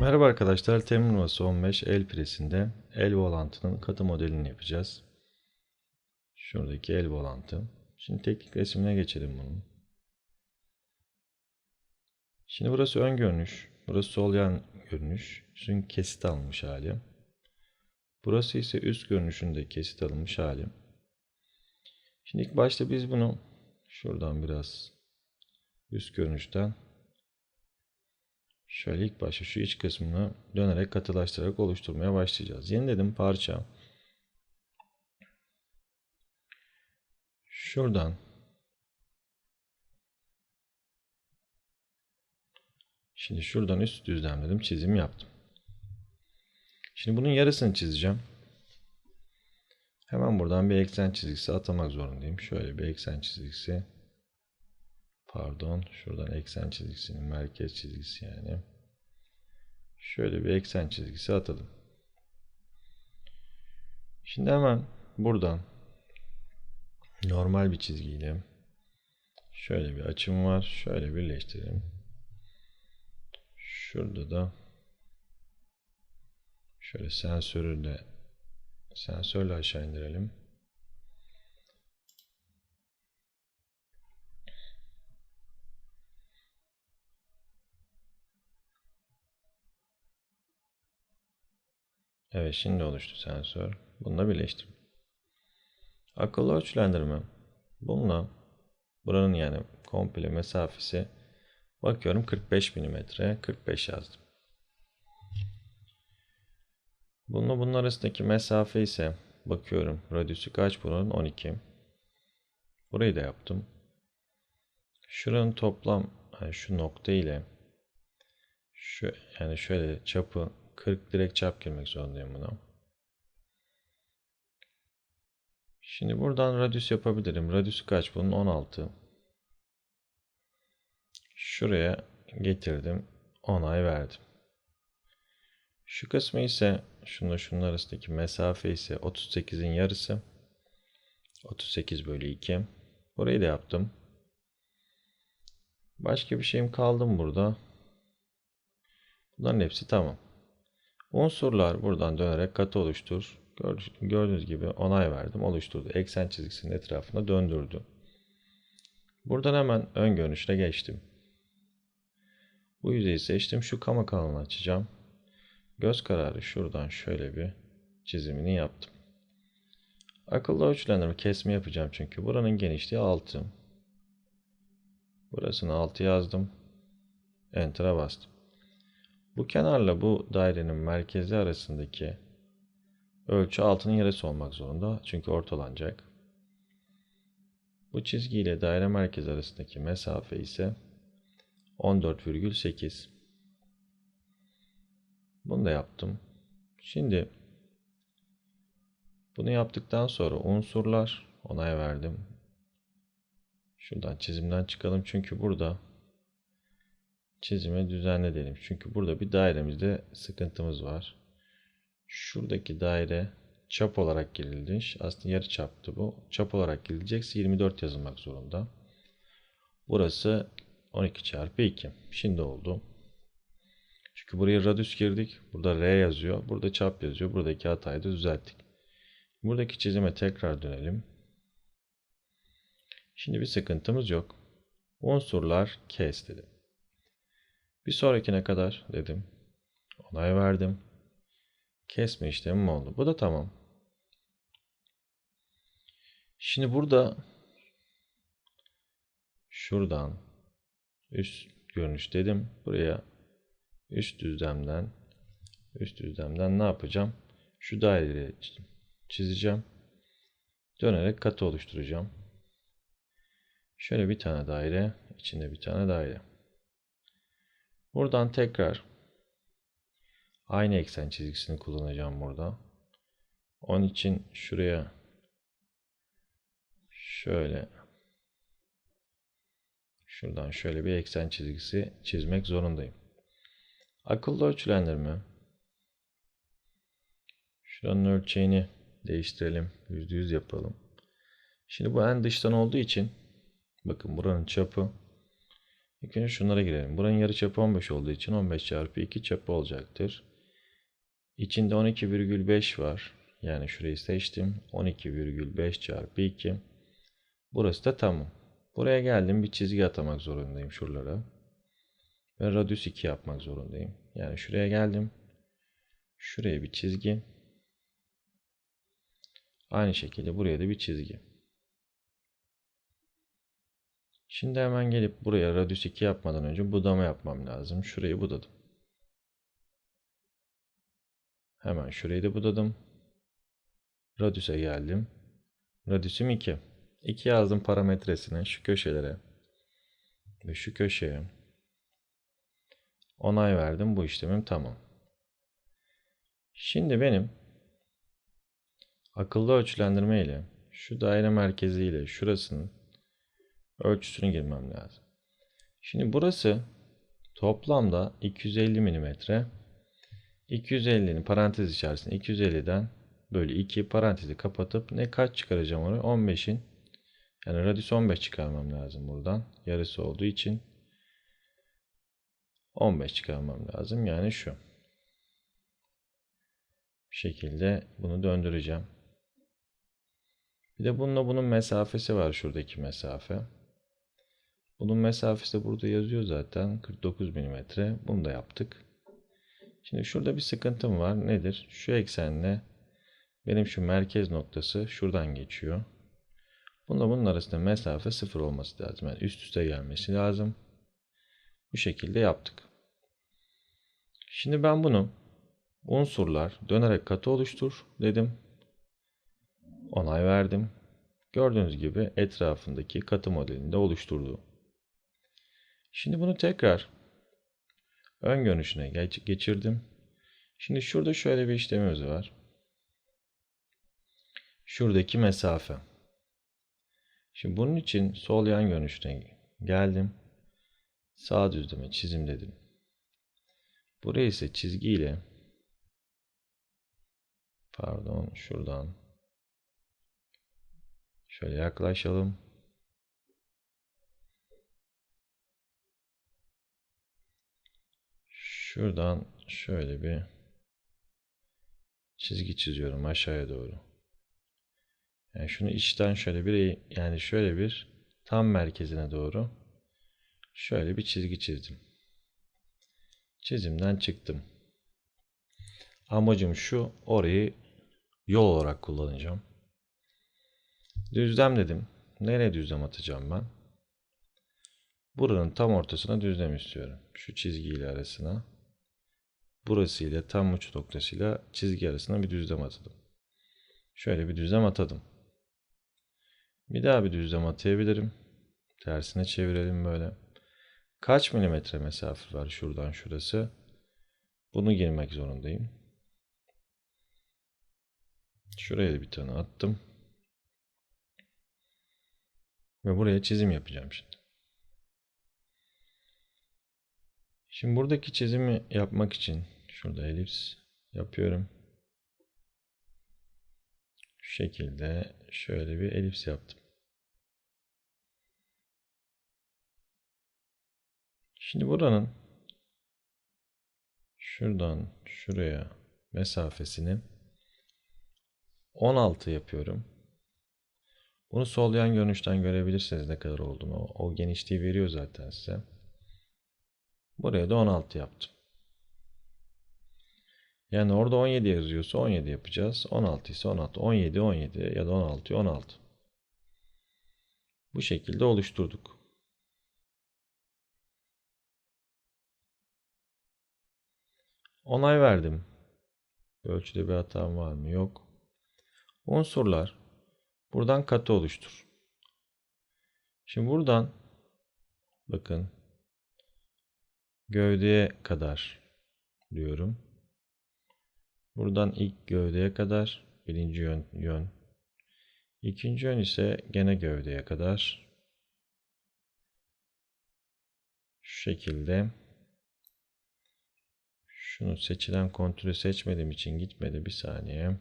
Merhaba arkadaşlar, Temmuz 15 el presinde el volantının katı modelini yapacağız. Şuradaki el volantı. Şimdi teknik resmine geçelim bunun. Şimdi burası ön görünüş, burası sol yan görünüş. Çünkü kesit alınmış hali. Burası ise üst görünüşünde kesit alınmış hali. Şimdi ilk başta biz bunu şuradan biraz üst görünüşten Şöyle ilk başta şu iç kısmını dönerek katılaştırarak oluşturmaya başlayacağız. Yeniledim parça. Şuradan Şimdi şuradan üst düzlemledim, çizim yaptım. Şimdi bunun yarısını çizeceğim. Hemen buradan bir eksen çizgisi atamak zorundayım. Şöyle bir eksen çizgisi Pardon, şuradan eksen çizgisinin merkez çizgisi yani. Şöyle bir eksen çizgisi atalım. Şimdi hemen buradan normal bir çizgiyle şöyle bir açım var. Şöyle birleştirelim. Şurada da şöyle sensörü de sensörle aşağı indirelim. Evet şimdi oluştu sensör. Bununla birleştirdim. Akıllı ölçülendirme. Bununla buranın yani komple mesafesi bakıyorum 45 mm 45 yazdım. Bununla bunun arasındaki mesafe ise bakıyorum radyüsü kaç bunun 12. Burayı da yaptım. Şuranın toplam yani şu nokta ile şu yani şöyle çapı 40 direkt çap girmek zorundayım buna. Şimdi buradan radyüs yapabilirim. Radyüsü kaç bunun? 16. Şuraya getirdim. Onay verdim. Şu kısmı ise şunla şunun arasındaki mesafe ise 38'in yarısı. 38 bölü 2. Burayı da yaptım. Başka bir şeyim kaldı mı burada? Bunların hepsi tamam. Unsurlar buradan dönerek katı oluştur. Gördüğünüz gibi onay verdim. Oluşturdu. Eksen çizgisinin etrafında döndürdü. Buradan hemen ön görünüşle geçtim. Bu yüzeyi seçtim. Şu kama kanalını açacağım. Göz kararı şuradan şöyle bir çizimini yaptım. Akıllı ölçülendirme kesme yapacağım çünkü buranın genişliği 6. Burasını 6 yazdım. Enter'a bastım. Bu kenarla bu dairenin merkezi arasındaki ölçü altının yarısı olmak zorunda. Çünkü ortalanacak. Bu çizgi ile daire merkezi arasındaki mesafe ise 14,8. Bunu da yaptım. Şimdi bunu yaptıktan sonra unsurlar onay verdim. Şuradan çizimden çıkalım çünkü burada çizime düzenle. Çünkü burada bir dairemizde sıkıntımız var. Şuradaki daire çap olarak girildi. Aslında yarı çaptı bu. Çap olarak girilecekse 24 yazılmak zorunda. Burası 12 çarpı 2. Şimdi oldu. Çünkü buraya radius girdik. Burada R yazıyor. Burada çap yazıyor. Buradaki hatayı da düzelttik. Buradaki çizime tekrar dönelim. Şimdi bir sıkıntımız yok. Unsurlar kes dedim. Bir sonrakine kadar dedim. Onay verdim. Kesme işlemim oldu. Bu da tamam. Şimdi burada şuradan üst görünüş dedim. Buraya üst düzlemden üst düzlemden ne yapacağım? Şu daireyi çizeceğim. Dönerek katı oluşturacağım. Şöyle bir tane daire, içinde bir tane daire. Buradan tekrar aynı eksen çizgisini kullanacağım burada. Onun için şuraya şöyle şuradan şöyle bir eksen çizgisi çizmek zorundayım. Akıllı ölçülendirme. Şuranın ölçeğini değiştirelim. %100 yapalım. Şimdi bu en dıştan olduğu için bakın buranın çapı İlk önce şunlara girelim. Buranın yarı çapı 15 olduğu için 15 çarpı 2 çapı olacaktır. İçinde 12,5 var. Yani şurayı seçtim. 12,5 çarpı 2. Burası da tamam. Buraya geldim. Bir çizgi atamak zorundayım şuralara. Ve radius 2 yapmak zorundayım. Yani şuraya geldim. Şuraya bir çizgi. Aynı şekilde buraya da bir çizgi. Şimdi hemen gelip buraya radius 2 yapmadan önce budama yapmam lazım. Şurayı budadım. Hemen şurayı da budadım. Radius'a geldim. Radius'um 2. 2 yazdım parametresine şu köşelere ve şu köşeye. Onay verdim. Bu işlemim tamam. Şimdi benim akıllı ölçülendirme ile şu daire merkezi ile şurasının ölçüsünü girmem lazım. Şimdi burası toplamda 250 mm. 250'nin parantez içerisinde 250'den böyle 2 parantezi kapatıp ne kaç çıkaracağım onu? 15'in yani radius 15 çıkarmam lazım buradan. Yarısı olduğu için 15 çıkarmam lazım. Yani şu. Bu şekilde bunu döndüreceğim. Bir de bununla bunun mesafesi var şuradaki mesafe. Bunun mesafesi de burada yazıyor zaten. 49 mm. Bunu da yaptık. Şimdi şurada bir sıkıntım var. Nedir? Şu eksenle benim şu merkez noktası şuradan geçiyor. Bununla bunun arasında mesafe sıfır olması lazım. Yani üst üste gelmesi lazım. Bu şekilde yaptık. Şimdi ben bunu unsurlar dönerek katı oluştur dedim. Onay verdim. Gördüğünüz gibi etrafındaki katı modelini de oluşturdu. Şimdi bunu tekrar ön görünüşüne geç geçirdim. Şimdi şurada şöyle bir işlemimiz var. Şuradaki mesafe. Şimdi bunun için sol yan görünüşüne geldim. Sağ düzleme çizim dedim. Buraya ise çizgiyle pardon şuradan şöyle yaklaşalım. Şuradan şöyle bir çizgi çiziyorum aşağıya doğru. Yani şunu içten şöyle bir yani şöyle bir tam merkezine doğru şöyle bir çizgi çizdim. Çizimden çıktım. Amacım şu orayı yol olarak kullanacağım. Düzlem dedim. Nereye düzlem atacağım ben? Buranın tam ortasına düzlem istiyorum. Şu çizgiyle arasına. Burası ile tam uç noktasıyla çizgi arasına bir düzlem atadım. Şöyle bir düzlem atadım. Bir daha bir düzlem atayabilirim. Tersine çevirelim böyle. Kaç milimetre mesafe var şuradan şurası? Bunu girmek zorundayım. Şuraya bir tane attım. Ve buraya çizim yapacağım şimdi. Şimdi buradaki çizimi yapmak için şurada elips yapıyorum. Şu şekilde şöyle bir elips yaptım. Şimdi buranın şuradan şuraya mesafesini 16 yapıyorum. Bunu sol yan görünüşten görebilirsiniz ne kadar olduğunu. O, o genişliği veriyor zaten size. Buraya da 16 yaptım. Yani orada 17 yazıyorsa 17 yapacağız. 16 ise 16. 17, 17 ya da 16, 16. Bu şekilde oluşturduk. Onay verdim. Ölçüde bir hatam var mı? Yok. Unsurlar. Buradan katı oluştur. Şimdi buradan bakın gövdeye kadar diyorum. Buradan ilk gövdeye kadar birinci yön, yön. İkinci yön ise gene gövdeye kadar. Şu şekilde. Şunu seçilen kontürü seçmediğim için gitmedi bir saniye.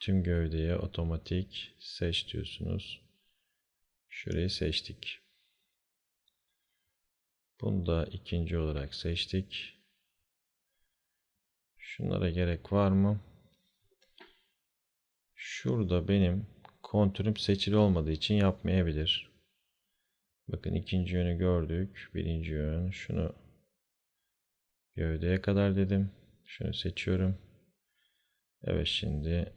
Tüm gövdeye otomatik seç diyorsunuz. Şurayı seçtik. Bunu da ikinci olarak seçtik. Şunlara gerek var mı? Şurada benim kontürüm seçili olmadığı için yapmayabilir. Bakın ikinci yönü gördük. Birinci yön. Şunu gövdeye kadar dedim. Şunu seçiyorum. Evet şimdi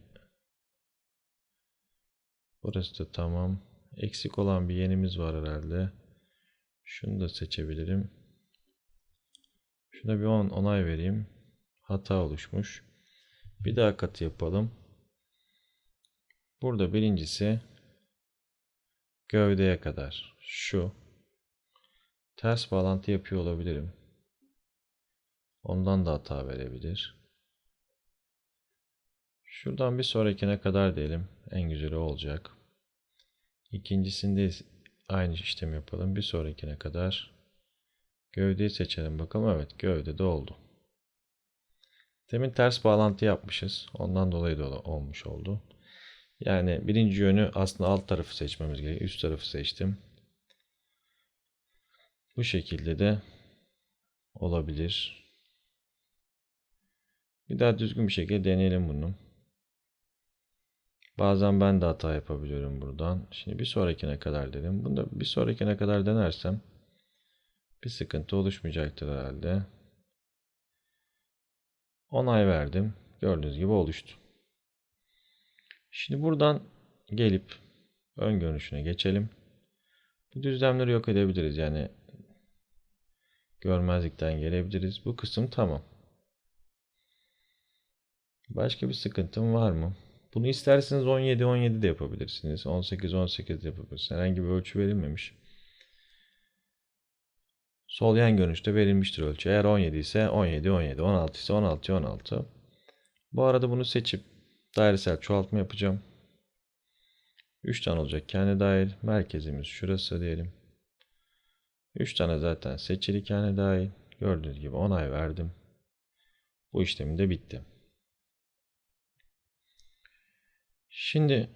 burası da tamam. Eksik olan bir yenimiz var herhalde. Şunu da seçebilirim. Şuna bir on, onay vereyim. Hata oluşmuş. Bir daha katı yapalım. Burada birincisi gövdeye kadar şu ters bağlantı yapıyor olabilirim. Ondan da hata verebilir. Şuradan bir sonrakine kadar diyelim. En güzeli olacak. İkincisinde aynı işlemi yapalım. Bir sonrakine kadar gövdeyi seçelim bakalım. Evet gövde de oldu. Demin ters bağlantı yapmışız. Ondan dolayı da olmuş oldu. Yani birinci yönü aslında alt tarafı seçmemiz gerekiyor. Üst tarafı seçtim. Bu şekilde de olabilir. Bir daha düzgün bir şekilde deneyelim bunu. Bazen ben de hata yapabiliyorum buradan. Şimdi bir sonrakine kadar dedim. Bunu da bir sonrakine kadar denersem bir sıkıntı oluşmayacaktır herhalde. Onay verdim. Gördüğünüz gibi oluştu. Şimdi buradan gelip ön görünüşüne geçelim. Bu düzlemleri yok edebiliriz. Yani görmezlikten gelebiliriz. Bu kısım tamam. Başka bir sıkıntım var mı? Bunu isterseniz 17 17 de yapabilirsiniz. 18 18 de yapabilirsiniz. Herhangi bir ölçü verilmemiş. Sol yan görünüşte verilmiştir ölçü. Eğer 17 ise 17 17, 16 ise 16 16. Bu arada bunu seçip dairesel çoğaltma yapacağım. 3 tane olacak kendi dahil. Merkezimiz şurası diyelim. 3 tane zaten seçili kendi dahil. Gördüğünüz gibi onay verdim. Bu işlemi de bitti. Şimdi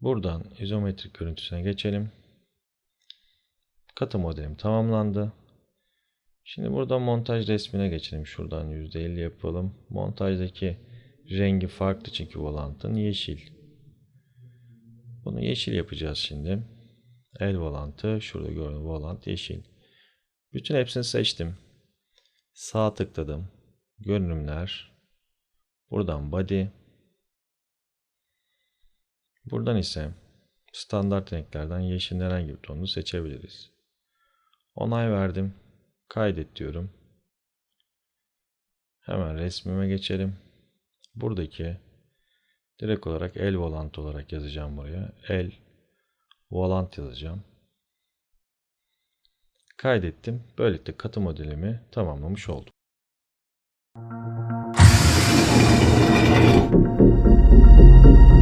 buradan izometrik görüntüsüne geçelim. Katı modelim tamamlandı. Şimdi burada montaj resmine geçelim. Şuradan %50 yapalım. Montajdaki rengi farklı çünkü volantın yeşil. Bunu yeşil yapacağız şimdi. El volantı. Şurada gördüğünüz volant yeşil. Bütün hepsini seçtim. Sağ tıkladım. Görünümler. Buradan body. Buradan ise standart renklerden yeşil herhangi bir tonunu seçebiliriz. Onay verdim. Kaydet diyorum. Hemen resmime geçelim. Buradaki direkt olarak el volant olarak yazacağım buraya. El volant yazacağım. Kaydettim. Böylelikle katı modelimi tamamlamış oldum.